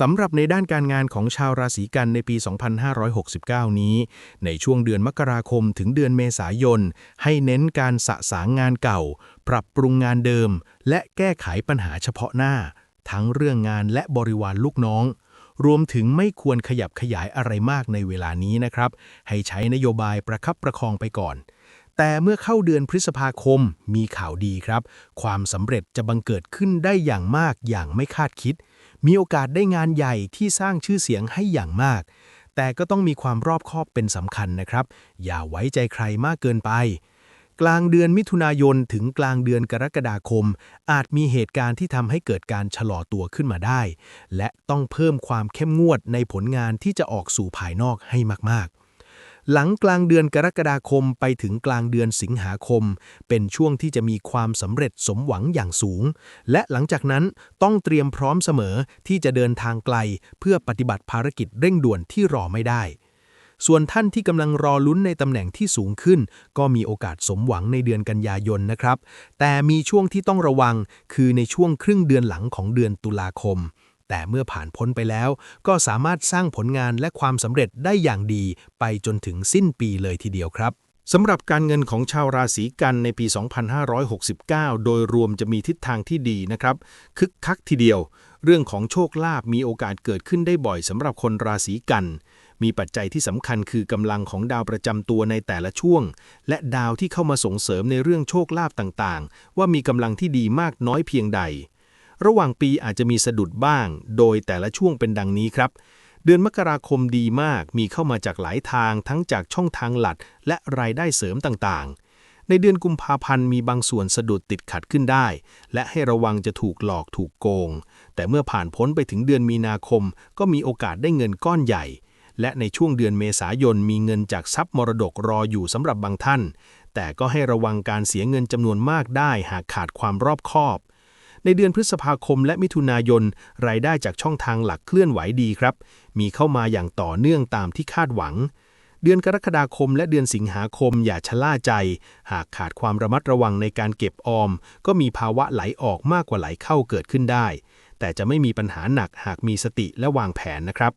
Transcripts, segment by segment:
สำหรับในด้านการงานของชาวราศีกันในปี 2569 นี้ ในช่วงเดือนมกราคมถึงเดือนเมษายน ให้เน้นการสะสางงานเก่า ปรับปรุงงานเดิม และแก้ไขปัญหาเฉพาะหน้า ทั้งเรื่องงานและบริวารลูกน้อง รวมถึงไม่ควรขยับขยายอะไรมากในเวลานี้นะครับ ให้ใช้นโยบายประคับประคองไปก่อนแต่เมื่อเข้าเดือนพฤษภาคมมีข่าวดีครับ ความสำเร็จจะบังเกิดขึ้นได้อย่างมากอย่างไม่คาดคิด มีโอกาสได้งานใหญ่ที่สร้างชื่อเสียงให้อย่างมาก แต่ก็ต้องมีความรอบคอบเป็นสำคัญนะครับ อย่าไว้ใจใครมากเกินไป กลางเดือนมิถุนายนถึงกลางเดือนกรกฎาคม อาจมีเหตุการณ์ที่ทำให้เกิดการชะลอตัวขึ้นมาได้ และต้องเพิ่มความเข้มงวดในผลงานที่จะออกสู่ภายนอกให้มากๆ หลังกลางเดือนกรกฎาคมไปถึงกลางเดือนสิงหาคม เป็นช่วงที่จะมีความสำเร็จสมหวังอย่างสูง และหลังจากนั้นต้องเตรียมพร้อมเสมอที่จะเดินทางไกล เพื่อปฏิบัติภารกิจเร่งด่วนที่รอไม่ได้ ส่วนท่านที่กำลังรอลุ้นในตำแหน่งที่สูงขึ้น ก็มีโอกาสสมหวังในเดือนกันยายนนะครับ แต่มีช่วงที่ต้องระวังคือในช่วงครึ่งเดือนหลังของเดือนตุลาคม แต่เมื่อผ่านพ้นไปแล้ว ก็สามารถสร้างผลงานและความสำเร็จได้อย่างดี ไปจนถึงสิ้นปีเลยทีเดียวครับสำหรับการเงินของชาวราศีกันในปี 2569 โดยรวมจะมีทิศทางที่ดีนะครับ คึกคักทีเดียว เรื่องของโชคลาภมีโอกาสเกิดขึ้นได้บ่อยสำหรับคนราศีกัน มีปัจจัยที่สำคัญคือกำลังของดาวประจำตัวในแต่ละช่วง และดาวที่เข้ามาส่งเสริมในเรื่องโชคลาภต่างๆ ว่ามีกำลังที่ดีมากน้อยเพียงใด ระหว่างปีอาจจะมีสะดุดบ้าง โดยแต่ละช่วงเป็นดังนี้ครับ เดือนมกราคมดีมากมีเข้ามาจากหลายทางทั้งจากช่องทางหลัด และรายได้เสริมต่างๆ ในเดือนกุมภาพันธ์มีบางส่วนสะดุดติดขัดขึ้นได้ และให้ระวังจะถูกหลอกถูกโกง แต่เมื่อผ่านพ้นไปถึงเดือนมีนาคม ก็มีโอกาสได้เงินก้อนใหญ่และในช่วงเดือนเมษายนมีเงินจากทรัพย์มรดกรออยู่สำหรับบางท่าน แต่ก็ให้ระวังการเสียเงินจำนวนมากได้หากขาดความรอบคอบ ในเดือนพฤษภาคมและมิถุนายน รายได้จากช่องทางหลักเคลื่อนไหวดีครับ มีเข้ามาอย่างต่อเนื่องตามที่คาดหวัง เดือนกรกฎาคมและเดือนสิงหาคมอย่าชะล่าใจ หากขาดความระมัดระวังในการเก็บออม ก็มีภาวะไหลออกมากกว่าไหลเข้าเกิดขึ้นได้ แต่จะไม่มีปัญหาหนักหากมีสติและวางแผนนะครับ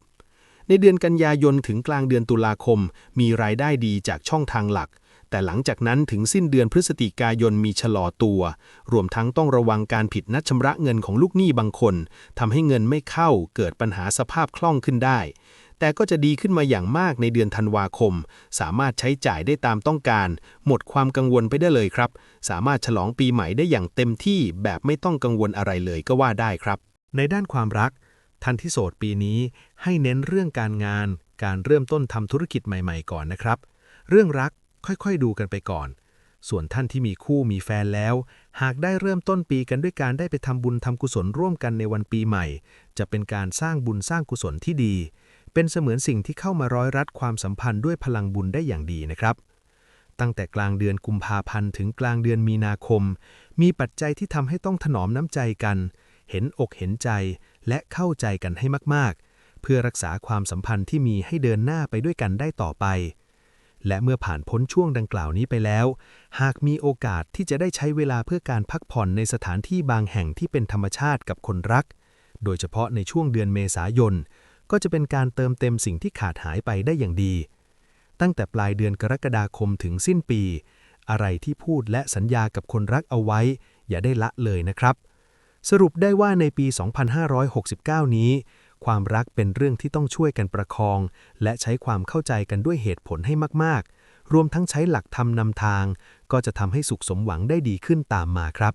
ในเดือนกันยายนถึงกลางเดือนตุลาคม มีรายได้ดีจากช่องทางหลัก แต่หลังจากนั้นถึงสิ้นเดือนพฤศจิกายนมีชะลอตัว รวมทั้งต้องระวังการผิดนัดชำระเงินของลูกหนี้บางคนทำให้เงินไม่เข้าเกิดปัญหาสภาพคล่องขึ้นได้ แต่ก็จะดีขึ้นมาอย่างมากในเดือนธันวาคม สามารถใช้จ่ายได้ตามต้องการ หมดความกังวลไปได้เลยครับ สามารถฉลองปีใหม่ได้อย่างเต็มที่แบบไม่ต้องกังวลอะไรเลยก็ว่าได้ครับ ในด้านความรักท่านที่โสดปีนี้ให้เน้นเรื่องการงาน การเริ่มต้นทำธุรกิจใหม่ ๆ ก่อนนะครับ เรื่องรัก ค่อยๆ ดูกันไปก่อน ส่วนท่านที่มีคู่มีแฟนแล้ว หากได้เริ่มต้นปีกันด้วยการได้ไปทำบุญทำกุศลร่วมกันในวันปีใหม่ จะเป็นการสร้างบุญสร้างกุศลที่ดี เป็นเสมือนสิ่งที่เข้ามาร้อยรัดความสัมพันธ์ด้วยพลังบุญได้อย่างดีนะครับตั้งแต่กลางเดือนกุมภาพันธ์ถึงกลางเดือนมีนาคม มีปัจจัยที่ทำให้ต้องถนอมน้ำใจกัน เห็นอกเห็นใจและเข้าใจกันให้มากๆ เพื่อรักษาความสัมพันธ์ที่มีให้เดินหน้าไปด้วยกันได้ต่อไป และเมื่อผ่านพ้นช่วงดังกล่าวนี้ไปแล้ว หากมีโอกาสที่จะได้ใช้เวลาเพื่อการพักผ่อนในสถานที่บางแห่งที่เป็นธรรมชาติกับคนรัก โดยเฉพาะในช่วงเดือนเมษายน ก็จะเป็นการเติมเต็มสิ่งที่ขาดหายไปได้อย่างดี ตั้งแต่ปลายเดือนกรกฎาคมถึงสิ้นปี อะไรที่พูดและสัญญากับคนรักเอาไว้ อย่าได้ละเลยนะครับ สรุปได้ว่าในปี 2569 นี้ ความรักเป็นเรื่องที่ต้องช่วยกันประคอง และใช้ความเข้าใจกันด้วยเหตุผลให้มาก ๆ รวมทั้งใช้หลักธรรมนำทาง ก็จะทำให้สุขสมหวังได้ดีขึ้นตามมาครับ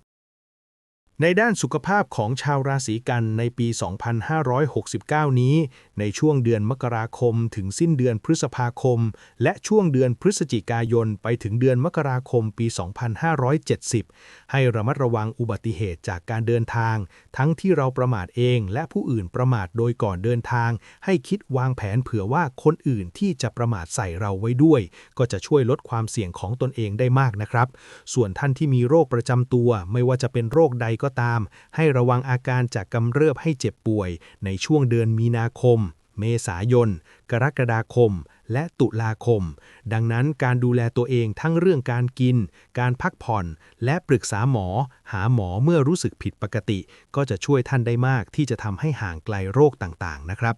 ในด้านสุขภาพของชาวราศีกันในปี 2569 นี้ ในช่วงเดือนมกราคม ถึงสิ้นเดือนพฤษภาคม และช่วงเดือนพฤศจิกายนไปถึงเดือนมกราคมปี 2570 ให้ระมัดระวังอุบัติเหตุจากการเดินทาง ทั้งที่เราประมาทเองและผู้อื่นประมาทโดยก่อนเดินทาง ให้คิดวางแผนเผื่อว่าคนอื่นที่จะประมาทใส่เราไว้ด้วย ก็จะช่วยลดความเสี่ยงของตนเองได้มากนะครับ ส่วนท่านที่มีโรคประจำตัวไม่ว่าจะเป็นโรคใดก็ตาม ให้ระวังอาการจากกำเริบให้เจ็บป่วย ในช่วงเดือนมีนาคม เมษายน กรกฎาคม และตุลาคม ดังนั้นการดูแลตัวเองทั้งเรื่องการกิน การพักผ่อน และปรึกษาหมอ หาหมอเมื่อรู้สึกผิดปกติ ก็จะช่วยท่านได้มากที่จะทำให้ห่างไกลโรคต่างๆ นะครับ